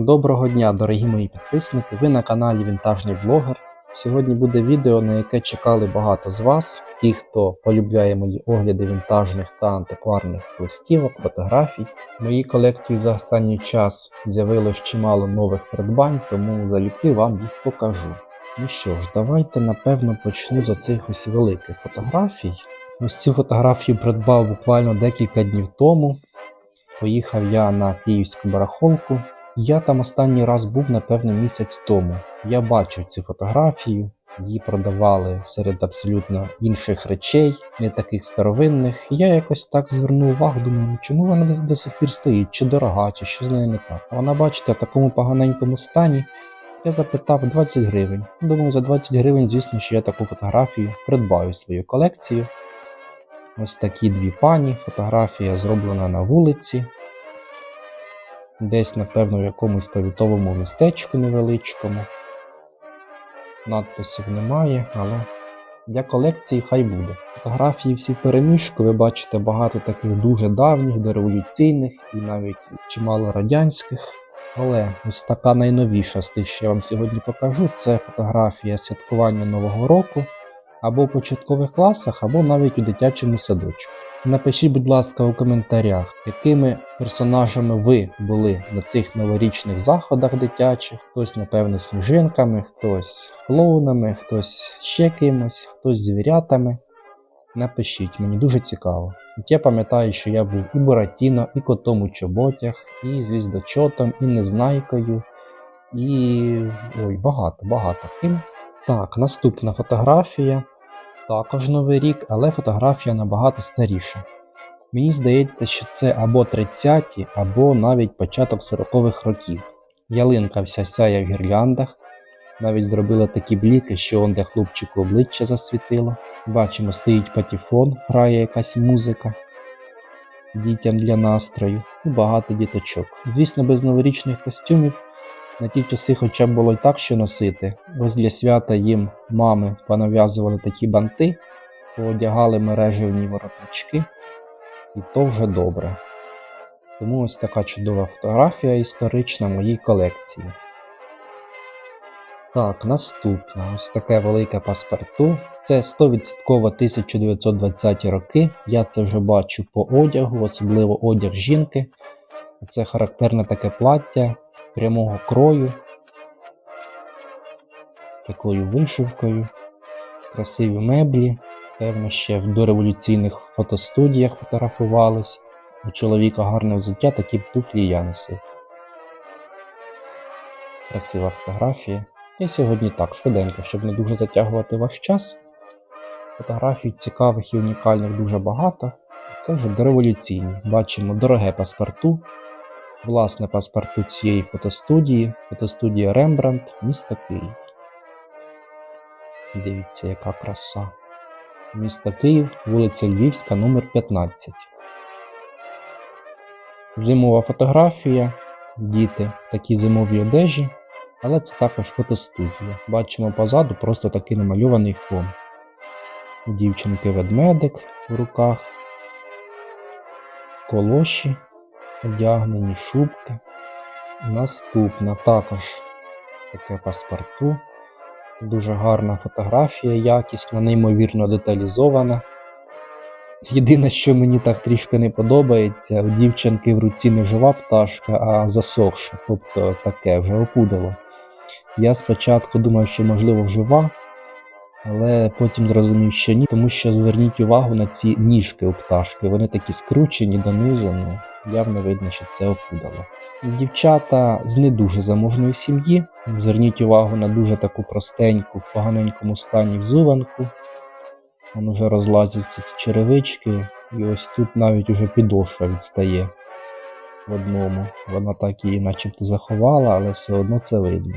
Доброго дня, дорогі мої підписники! Ви на каналі Вінтажний Блогер. Сьогодні буде відео, на яке чекали багато з вас, ті, хто полюбляє мої огляди вінтажних та антикварних листівок, фотографій. В моїй колекції за останній час з'явилось чимало нових придбань, тому залюбки вам їх покажу. Ну що ж, давайте напевно почну з оцих ось великих фотографій. Ось цю фотографію придбав буквально декілька днів тому. Поїхав я на київську барахолку. Я там останній раз був, напевно, місяць тому. Я бачив цю фотографію, її продавали серед абсолютно інших речей, не таких старовинних. Я якось так звернув увагу, думаю, ну чому вона до, сих пір стоїть, чи дорога, чи що з нею не так. Вона, бачите, в такому поганенькому стані. Я запитав 20 гривень. Думаю, за 20 гривень, звісно, що я таку фотографію придбаю свою колекцію. Ось такі дві пані. Фотографія зроблена на вулиці. Десь, напевно, в якомусь повітовому містечку невеличкому. Надписів немає, але для колекції хай буде. Фотографії всі в переміжку, ви бачите багато таких дуже давніх, дореволюційних і навіть чимало радянських. Але ось така найновіша з тих, що я вам сьогодні покажу, це фотографія святкування Нового року або в початкових класах, або навіть у дитячому садочку. Напишіть, будь ласка, у коментарях, якими персонажами ви були на цих новорічних заходах дитячих. Хтось, напевно, сніжинками, хтось клоунами, хтось ще кимось, хтось звірятами. Напишіть, мені дуже цікаво. От я пам'ятаю, що я був і Буратіно, і котом у чоботях, і звіздочотом, і незнайкою, і. ой, багато, багато ким. Так, наступна фотографія. Також новий рік, але фотографія набагато старіша. Мені здається, що це або 30-ті, або навіть початок 40-х років. Ялинка вся сяє в гірляндах, навіть зробила такі бліки, що он де хлопчику обличчя засвітило. Бачимо, стоїть патефон, грає якась музика дітям для настрою і багато діточок. Звісно, без новорічних костюмів на ті часи хоча б було й так, що носити. Ось для свята їм мами понав'язували такі банти, поодягали мережевні воротнички, і то вже добре. Тому ось така чудова фотографія історична моїй колекції. Так, наступна ось таке велике паспорту. Це 100% 1920 роки. Я це вже бачу по одягу, особливо одяг жінки. Це характерне таке плаття прямого крою, такою вишивкою, красиві меблі. Певно, ще в дореволюційних фотостудіях фотографувались. У чоловіка гарне взуття, такі б туфлі я носив. Красива фотографія. І сьогодні так, швиденько, щоб не дуже затягувати ваш час. Фотографій цікавих і унікальних дуже багато. Це вже дореволюційні. Бачимо дороге паспорту, власне паспорту цієї фотостудії, фотостудія Рембрандт, місто Київ. Дивіться, яка краса. Місто Київ, вулиця Львівська, номер 15. Зимова фотографія. Діти в такій зимовій одежі, але це також фотостудія. Бачимо позаду просто такий намальований фон. Дівчинки ведмедик в руках, колоші одягнені шубки. Наступна також таке паспорту. Дуже гарна фотографія, якісна, неймовірно деталізована. Єдине, що мені так трішки не подобається, у дівчинки в руці не жива пташка, а засохша, тобто таке вже опудало. Я спочатку думав, що можливо жива, але потім зрозумів, що ні, тому що зверніть увагу на ці ніжки у пташки. Вони такі скручені донизу, ну, явно видно, що це опудало. Дівчата з не дуже заможної сім'ї. Зверніть увагу на дуже таку простеньку, в поганенькому стані взуванку. Вон уже розлазяться ті черевички, і ось тут навіть уже підошва відстає в одному. Вона так її начебто заховала, але все одно це видно.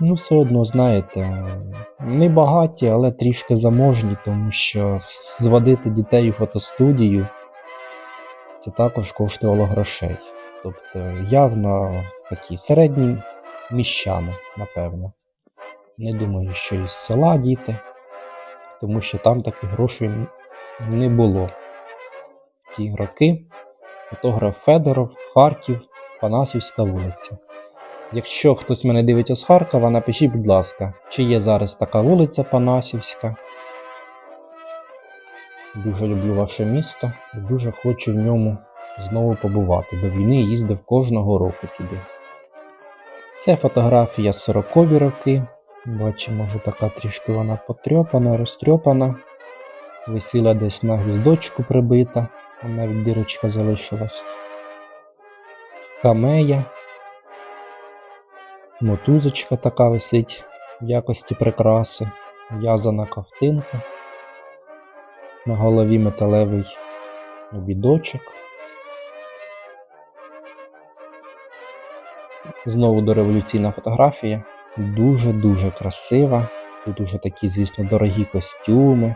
Ну, все одно, знаєте, не багаті, але трішки заможні, тому що зводити дітей у фотостудію це також коштувало грошей. Тобто явно такі середні міщани, напевно. Не думаю, що із села діти, тому що там таких грошей не було. Ті роки фотограф Федоров, Харків, Панасівська вулиця. Якщо хтось мене дивиться з Харкова, напишіть, будь ласка, чи є зараз така вулиця Панасівська. Дуже люблю ваше місто і дуже хочу в ньому знову побувати. До війни їздив кожного року туди. Це фотографія 40-ві роки. Бачимо, вже така трішки вона потрьопана, розтрьопана. Висіла десь на гвіздочку прибита, там навіть дірочка залишилась. Камея. Мотузочка така висить в якості прикраси, в'язана ковтинка. На голові металевий обідочок. Знову дореволюційна фотографія. Дуже-дуже красива. Тут уже такі, звісно, дорогі костюми.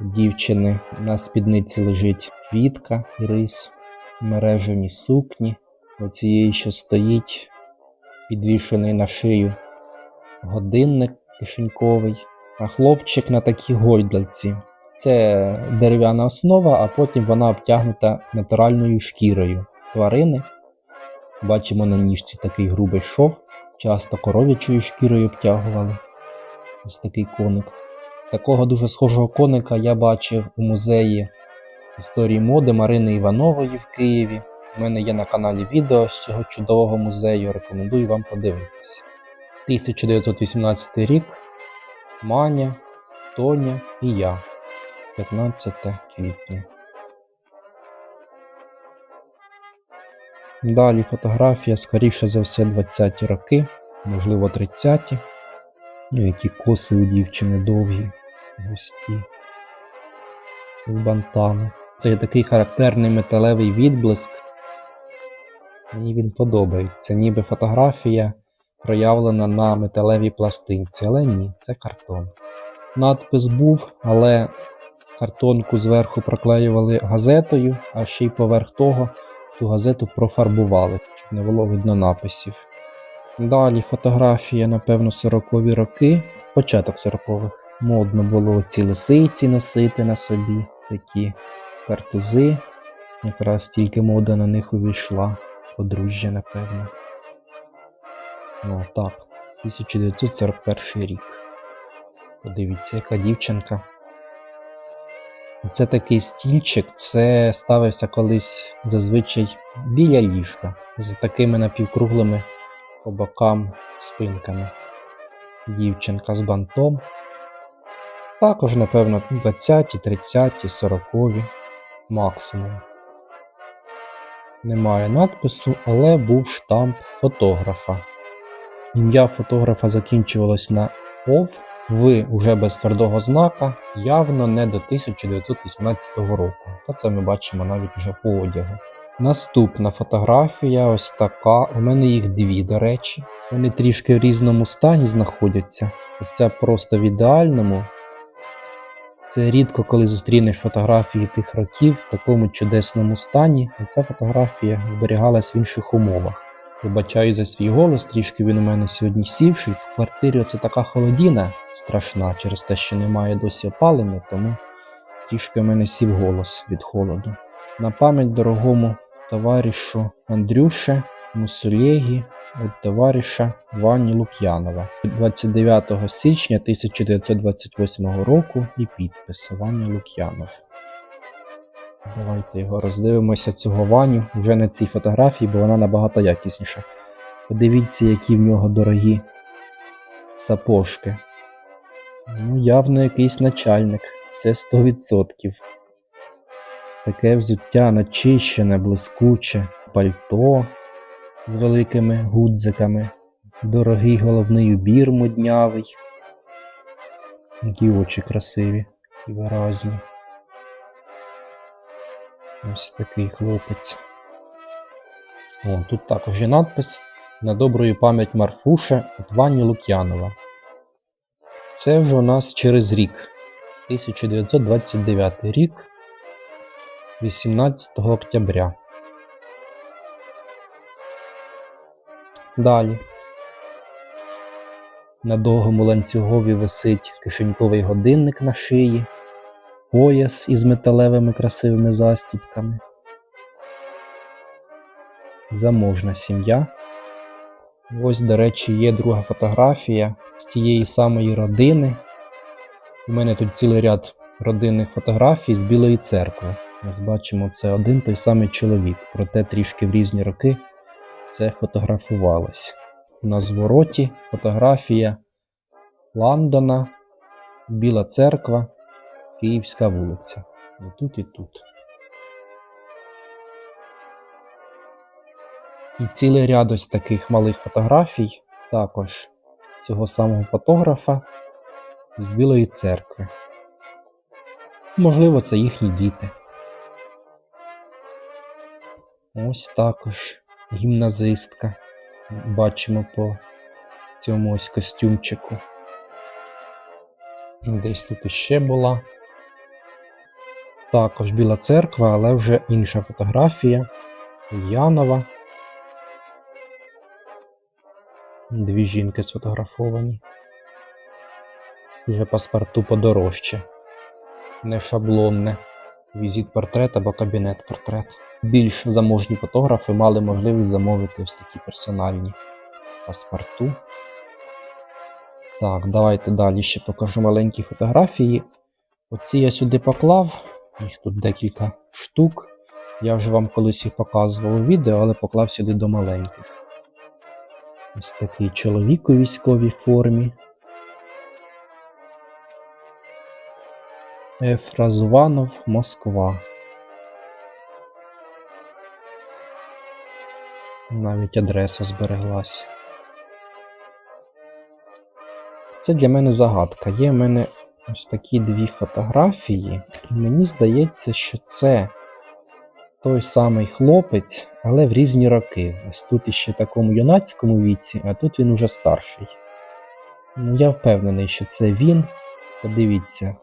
Дівчини на спідниці лежить квітка рис, мережевні сукні. Оцієї, що стоїть, підвішений на шию годинник кишеньковий, а хлопчик на такій гойдалці. Це дерев'яна основа, а потім вона обтягнута натуральною шкірою тварини. Бачимо на ніжці такий грубий шов, часто коров'ячою шкірою обтягували. Ось такий коник. Такого дуже схожого коника я бачив у музеї історії моди Марини Іванової в Києві. У мене є на каналі відео з цього чудового музею. Рекомендую вам подивитися. 1918 рік. Маня, Тоня і я. 15 квітня. Далі фотографія, скоріше за все, 20-ті роки, можливо, 30-ті. Ну, Які коси у дівчини довгі, густі, з бантами. Це є такий характерний металевий відблиск. Мені він подобається, ніби фотографія проявлена на металевій пластинці, але ні, це картон. Надпис був, але картонку зверху проклеювали газетою, а ще й поверх того ту газету профарбували, щоб не було видно написів. Далі фотографія, напевно, 40-ві роки, початок 40-х. Модно було ці лисиці носити на собі, такі картузи. Якраз тільки мода на них увійшла. Подружжя, напевно. Ну так, 1941 рік. Подивіться, яка дівчинка. Це такий стільчик, це ставився колись зазвичай біля ліжка з такими напівкруглими по бокам спинками. Дівчинка з бантом. Також, напевно, 20, 30, 40 максимум. Немає надпису, але був штамп фотографа. Ім'я фотографа закінчувалось на ОВ, В уже без твердого знака, явно не до 1918 року. Та це ми бачимо навіть вже по одягу. Наступна фотографія ось така. У мене їх дві, до речі. Вони трішки в різному стані знаходяться. Оця просто в ідеальному. Це рідко, коли зустрінеш фотографії тих років в такому чудесному стані, ця фотографія зберігалась в інших умовах. Вибачаю за свій голос, трішки він у мене сьогодні сівший. В квартирі оце така холодіна страшна через те, що немає досі опалення, тому трішки у мене сів голос від холоду. На пам'ять дорогому товаришу Андрюше Мусулєгі від товариша Вані Лук'янова 29 січня 1928 року і підпис Ваня Лук'янов. Давайте його роздивимося цього Ваню вже на цій фотографії, бо вона набагато якісніша. Подивіться, які в нього дорогі сапожки. Ну, явно якийсь начальник. Це 100%. Таке взуття начищене, блискуче, пальто з великими гудзиками, дорогий головний убір моднявий. Які очі красиві і виразні. Ось такий хлопець. О, тут також є надпис на добрую пам'ять Марфуша від Вані Лук'янова. Це вже у нас через рік. 1929 рік, 18 октября. Далі. На довгому ланцюгові висить кишеньковий годинник на шиї, пояс із металевими красивими застіпками. Заможна сім'я. Ось, до речі, є друга фотографія з тієї самої родини. У мене тут цілий ряд родинних фотографій з Білої церкви. Ось бачимо, це один той самий чоловік, проте трішки в різні роки це фотографувалось. На звороті фотографія Ландона, Біла церква, Київська вулиця. І тут, і тут. І цілий ряд ось таких малих фотографій, також цього самого фотографа з Білої церкви. Можливо, це їхні діти. Ось також гімназистка. Бачимо по цьому ось костюмчику. Десь тут іще була. Також Біла церква, але вже інша фотографія. Янова. Дві жінки сфотографовані. Вже паспорту подорожче. Не шаблонне. Візит портрет або кабінет портрет. Більш заможні фотографи мали можливість замовити ось такі персональні паспорту. Так, давайте далі ще покажу маленькі фотографії. Оці я сюди поклав, їх тут декілька штук. Я вже вам колись їх показував у відео, але поклав сюди до маленьких. Ось такий чоловік у військовій формі. Ефразуванов, Москва. Навіть адреса збереглась. Це для мене загадка. Є в мене ось такі дві фотографії, і мені здається, що це той самий хлопець, але в різні роки. Ось тут іще такому юнацькому віці, а тут він уже старший. Ну, я впевнений, що це він. Подивіться,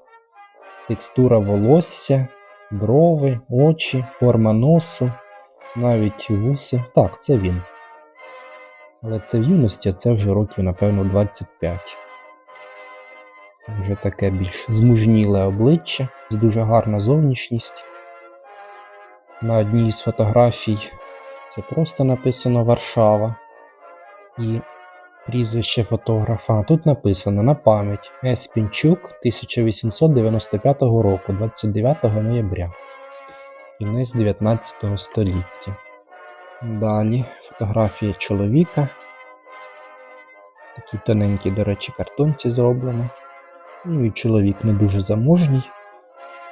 текстура волосся, брови, очі, форма носу, навіть вуси. Так, це він. Але це в юності, це вже років, напевно, 25. Вже таке більш змужніле обличчя, з дуже гарна зовнішність. На одній з фотографій це просто написано Варшава і прізвище фотографа. Тут написано на пам'ять С. Пінчук 1895 року, 29 ноября. Кінець 19 століття. Далі фотографія чоловіка. Такі тоненькі, до речі, картонці зроблено. Ну і чоловік не дуже заможній.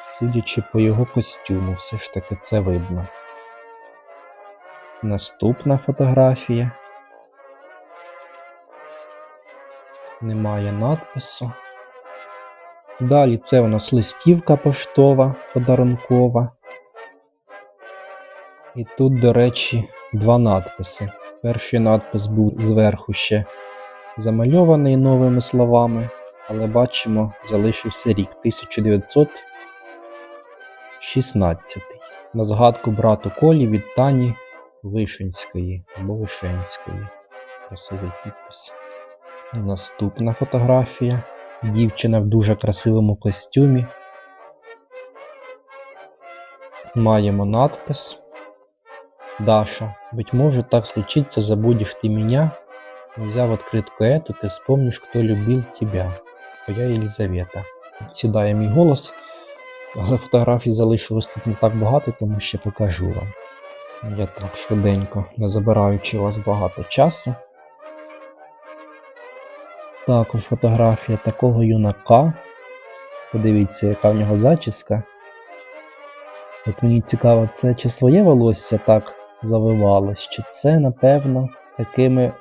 Судячи по його костюму, все ж таки це видно. Наступна фотографія. Немає надпису. Далі це у нас листівка поштова, подарункова. І тут, до речі, два надписи. Перший надпис був зверху ще замальований новими словами, але бачимо, залишився рік 1916. На згадку брату Колі від Тані Вишенської або Вишенської. Красивий підпис. Наступна фотографія. Дівчина в дуже красивому костюмі. Маємо надпис. Даша, быть может, так случится, забудешь ты меня, но взяв открытку эту, ты вспомнишь, кто любил тебя. Твоя Єлизавета. Сідає мій голос, але фотографій залишилось тут не так багато, тому ще покажу вам. Я так швиденько, не забираючи у вас багато часу. Також фотографія такого юнака. Подивіться, яка в нього зачіска. От мені цікаво, це чи своє волосся так завивалось, чи це, напевно, такими,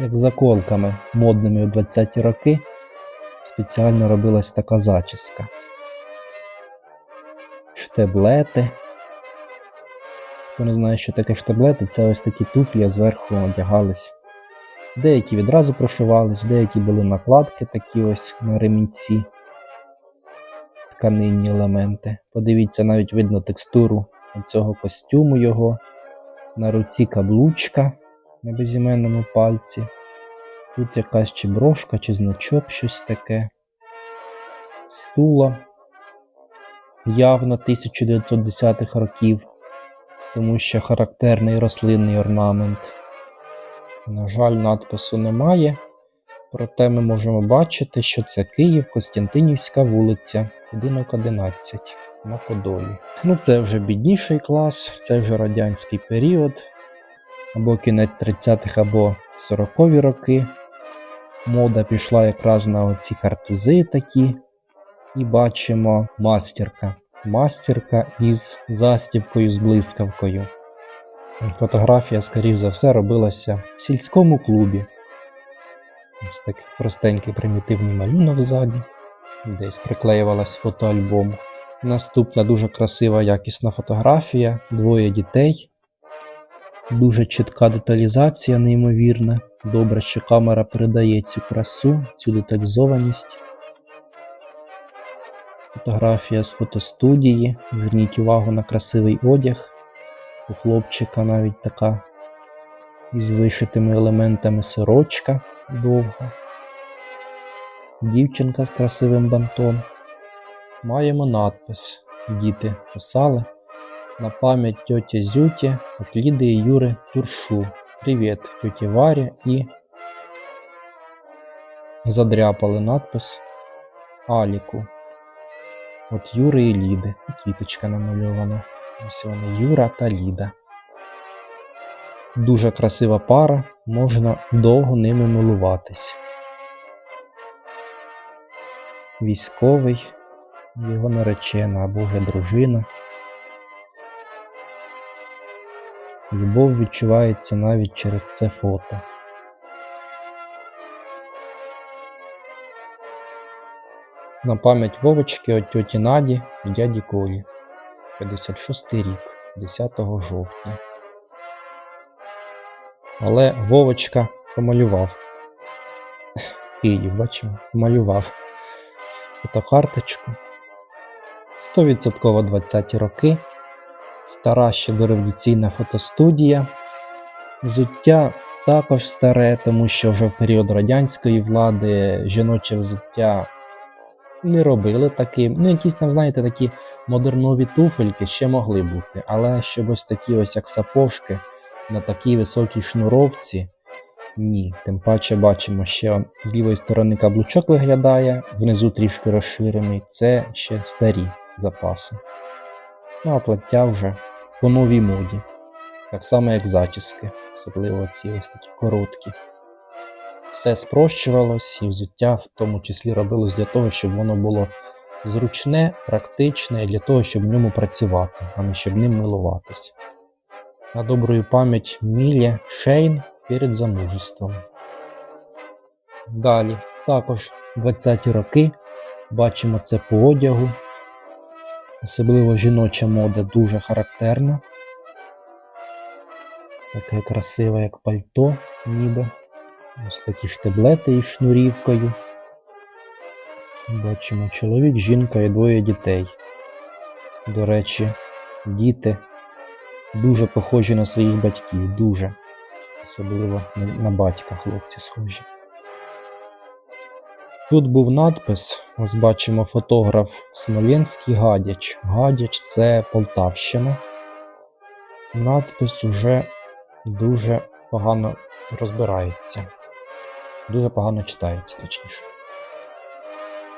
як заколками модними у 20-ті роки спеціально робилась така зачіска. Штеблети. Хто не знає, що таке штеблети, це ось такі туфлі, зверху одягались. Деякі відразу прошивались, деякі були накладки такі ось на ремінці. Тканинні елементи. Подивіться, навіть видно текстуру цього костюму його. На руці каблучка на безіменному пальці. Тут якась чи брошка, чи значок, щось таке. Стула. Явно 1910-х років, тому що характерний рослинний орнамент. На жаль, надпису немає. Проте ми можемо бачити, що це Київ, Костянтинівська вулиця, будинок 11 на Подолі. Ну, це вже бідніший клас, це вже радянський період, або кінець 30-х, або 40-ві роки. Мода пішла якраз на оці картузи такі. І бачимо мастерка. Мастерка із застібкою з блискавкою. Фотографія, скоріш за все, робилася в сільському клубі. Ось такий простенький примітивний малюнок ззаді. Десь приклеювалась фотоальбом. Наступна дуже красива якісна фотографія. Двоє дітей. Дуже чітка деталізація, неймовірна. Добре, що камера передає цю красу, цю деталізованість. Фотографія з фотостудії. Зверніть увагу на красивий одяг. У хлопчика навіть така із вишитими елементами сорочка довга. Дівчинка з красивим бантом. Маємо надпис. Діти писали на пам'ять тьоті Зюті от Ліди і Юри Туршу. Привіт, тьоті Варі і задряпали надпис Аліку. От Юри і Ліди. І квіточка намальована. Ось вони Юра та Ліда. Дуже красива пара, можна довго ними милуватись. Військовий, його наречена або вже дружина. Любов відчувається навіть через це фото. На пам'ять Вовочки от тьоті Наді і дяді Колі. 56 рік, 10 жовтня. Але Вовочка помалював. Київ, бачимо, помалював фотокарточку. 100% 20-ті роки. Стара ще дореволюційна фотостудія. Взуття також старе, тому що вже в період радянської влади жіноче взуття не робили таким. Ну, якісь там, знаєте, такі модернові туфельки ще могли бути, але щоб ось такі ось як сапожки на такій високій шнуровці. Ні, тим паче бачимо, що з лівої сторони каблучок виглядає, внизу трішки розширений. Це ще старі запаси. Ну а плаття вже по новій моді. Так само, як зачіски, особливо ці ось такі короткі. Все спрощувалось, і взуття в тому числі робилось для того, щоб воно було зручне, практичне, і для того, щоб в ньому працювати, а не щоб ним милуватися. На добрую пам'ять Мілі Шейн перед замужеством. Далі, також 20-ті роки бачимо це по одягу. Особливо жіноча мода дуже характерна. Таке красиве, як пальто, ніби. Ось такі штиблети із шнурівкою. Бачимо чоловік, жінка і двоє дітей. До речі, діти дуже похожі на своїх батьків, дуже. Особливо на, батька хлопці схожі. Тут був надпис, ось бачимо фотограф Смоленський Гадяч. Гадяч це Полтавщина. Надпис уже дуже погано розбирається. Дуже погано читається, точніше.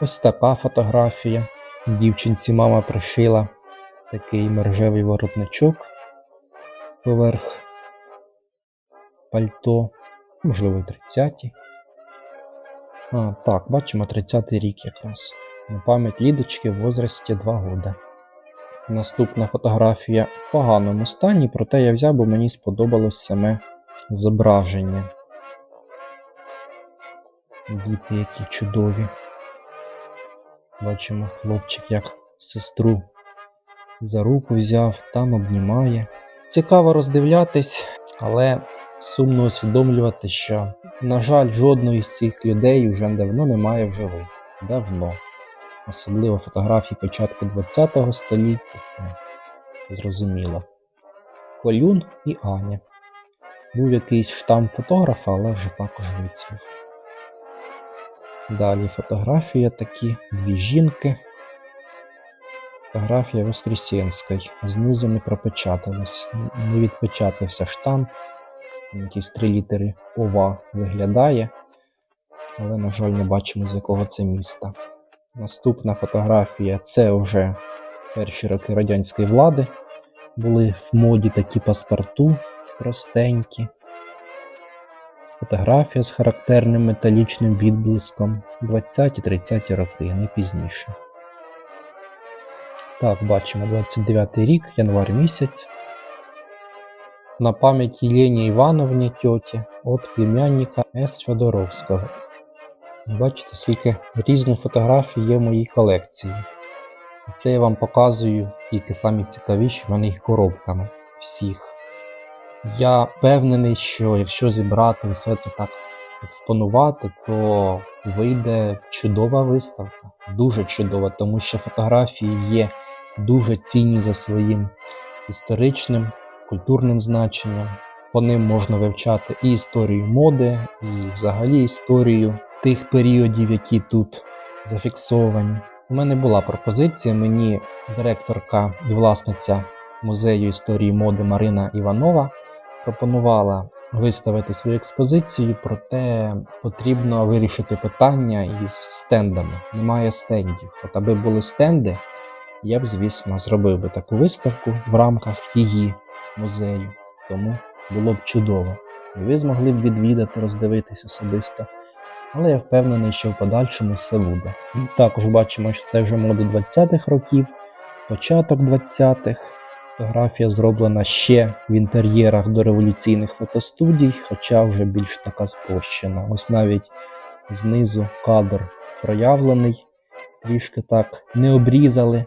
Ось така фотографія. Дівчинці мама пришила такий мережевий воротничок поверх пальто, можливо, і 30-ті. А, так, бачимо 30-й рік якраз. На пам'ять лідочки в возрасті 2 года. Наступна фотографія в поганому стані, проте я взяв, бо мені сподобалось саме зображення. Діти які чудові. Бачимо, хлопчик як сестру за руку взяв, там обнімає. Цікаво роздивлятись, але сумно усвідомлювати, що, на жаль, жодної з цих людей вже давно немає в живих. Давно. Особливо фотографії початку ХХ століття, це зрозуміло. Колюн і Аня. Був якийсь штам фотографа, але вже також вицвів. Далі фотографія такі, дві жінки. Фотографія Воскресенської. Знизу не пропечаталась, не відпечатався штамп. Якісь три літери ОВА виглядає, але, на жаль, не бачимо, з якого це міста. Наступна фотографія це вже перші роки радянської влади. Були в моді такі паспорту простенькі. Фотографія з характерним металічним відблиском 20-30 роки, не пізніше. Так, бачимо 29 рік, январ місяць. На пам'ять Єлені Івановні тьоті от племянника С. Федоровського. Бачите, скільки різних фотографій є в моїй колекції. Це я вам показую тільки самі цікавіші, в мене їх коробками всіх. Я впевнений, що якщо зібрати все це так експонувати, то вийде чудова виставка. Дуже чудова, тому що фотографії є дуже цінні за своїм історичним, культурним значенням. По ним можна вивчати і історію моди, і взагалі історію тих періодів, які тут зафіксовані. У мене була пропозиція, мені директорка і власниця музею історії моди Марина Іванова пропонувала виставити свою експозицію, проте потрібно вирішити питання із стендами. Немає стендів. От аби були стенди, я б, звісно, зробив би таку виставку в рамках її музею. Тому було б чудово. І ви змогли б відвідати, роздивитись особисто. Але я впевнений, що в подальшому все буде. Також бачимо, що це вже моди 20-х років, початок 20-х. Фотографія зроблена ще в інтер'єрах до революційних фотостудій, хоча вже більш така спрощена. Ось навіть знизу кадр проявлений, трішки так не обрізали.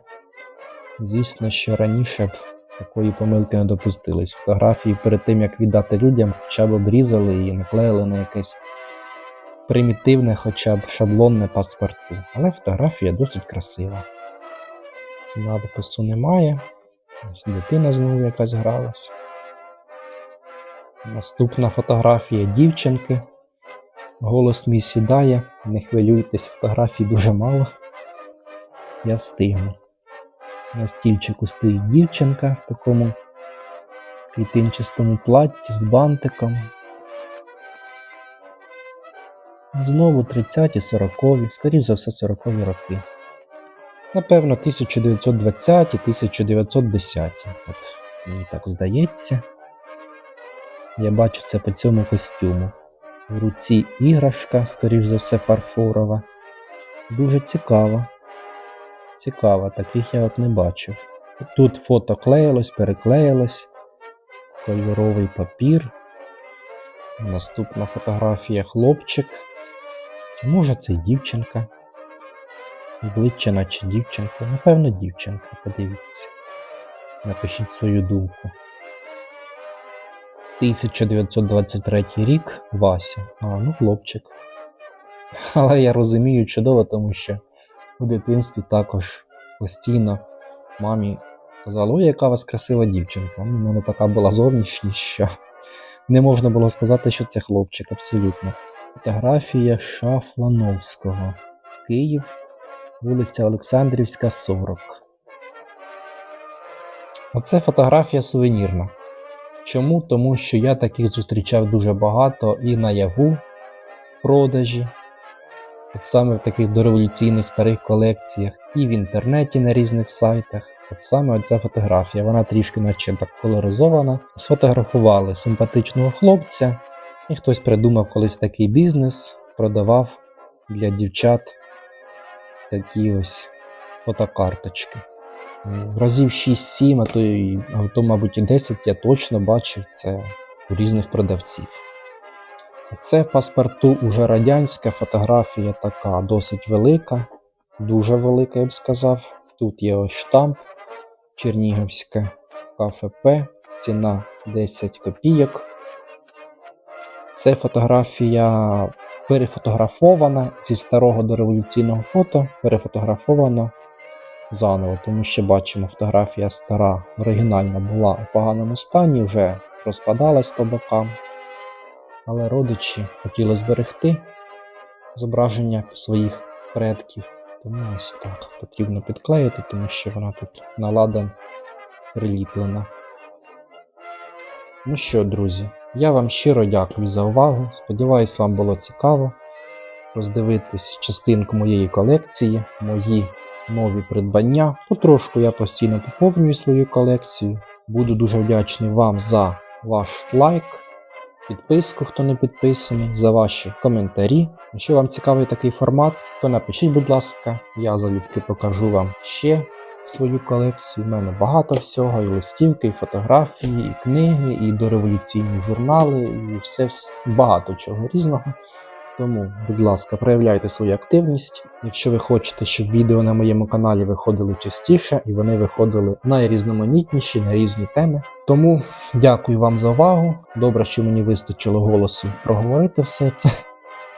Звісно, що раніше б такої помилки не допустились. Фотографії перед тим, як віддати людям, хоча б обрізали і наклеїли на якесь примітивне, хоча б шаблонне паспорту. Але фотографія досить красива. Надпису немає. Ось дитина знову якась гралась. Наступна фотографія дівчинки. Голос мій сідає. Не хвилюйтесь, фотографій дуже мало. Я встигну. На стільчику стоїть дівчинка в такому клітинчастому платті з бантиком. Знову 30-ті, 40-ві, скоріш за все, 40-ві роки. Напевно, 1920-ті, 1910-ті. От мені так здається. Я бачу це по цьому костюму. В руці іграшка, скоріш за все, фарфорова. Дуже цікава. Цікава, таких я от не бачив. Тут фото клеїлось, переклеїлось. Кольоровий папір. Наступна фотографія хлопчик. Чи може це дівчинка? Обличчя, наче дівчинка. Напевно, дівчинка, подивіться. Напишіть свою думку. 1923 рік Вася. А, ну, хлопчик. Але я розумію чудово, тому що у дитинстві також постійно мамі казали, ой, яка у вас красива дівчинка. У мене така була зовнішність, що не можна було сказати, що це хлопчик, абсолютно. Фотографія Шафлановського. Київ, вулиця Олександрівська, 40. Оце фотографія сувенірна. Чому? Тому що я таких зустрічав дуже багато і наяву в продажі, от саме в таких дореволюційних старих колекціях, і в інтернеті на різних сайтах. От саме оця фотографія, вона трішки наче так колоризована. Сфотографували симпатичного хлопця, і хтось придумав колись такий бізнес, продавав для дівчат такі ось фотокарточки. Разів 6-7, а то, й, а то, мабуть, і 10 я точно бачив це у різних продавців. Це паспорту уже радянська фотографія така досить велика, дуже велика, я б сказав. Тут є ось штамп Чернігівське КФП, ціна 10 копійок. Це фотографія перефотографована зі старого до революційного фото, перефотографована заново, тому що бачимо, фотографія стара, оригінальна була у поганому стані, вже розпадалась по бокам. Але родичі хотіли зберегти зображення своїх предків. Тому ось так потрібно підклеїти, тому що вона тут наладана, приліплена. Ну що, друзі, Я вам щиро дякую за увагу. Сподіваюсь, вам було цікаво роздивитись частинку моєї колекції, мої нові придбання. Потрошку я постійно поповнюю свою колекцію. Буду дуже вдячний вам за ваш лайк, підписку, хто не підписаний, за ваші коментарі. Якщо вам цікавий такий формат, то напишіть, будь ласка, я залюбки покажу вам ще свою колекцію. У мене багато всього, і листівки, і фотографії, і книги, і дореволюційні журнали, і все вс- багато чого різного. Тому, будь ласка, проявляйте свою активність. Якщо ви хочете, щоб відео на моєму каналі виходили частіше і вони виходили найрізноманітніші на різні теми. Тому дякую вам за увагу. Добре, що мені вистачило голосу проговорити все це.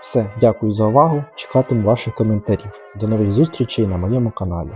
Все, дякую за увагу. Чекатиму ваших коментарів. До нових зустрічей на моєму каналі.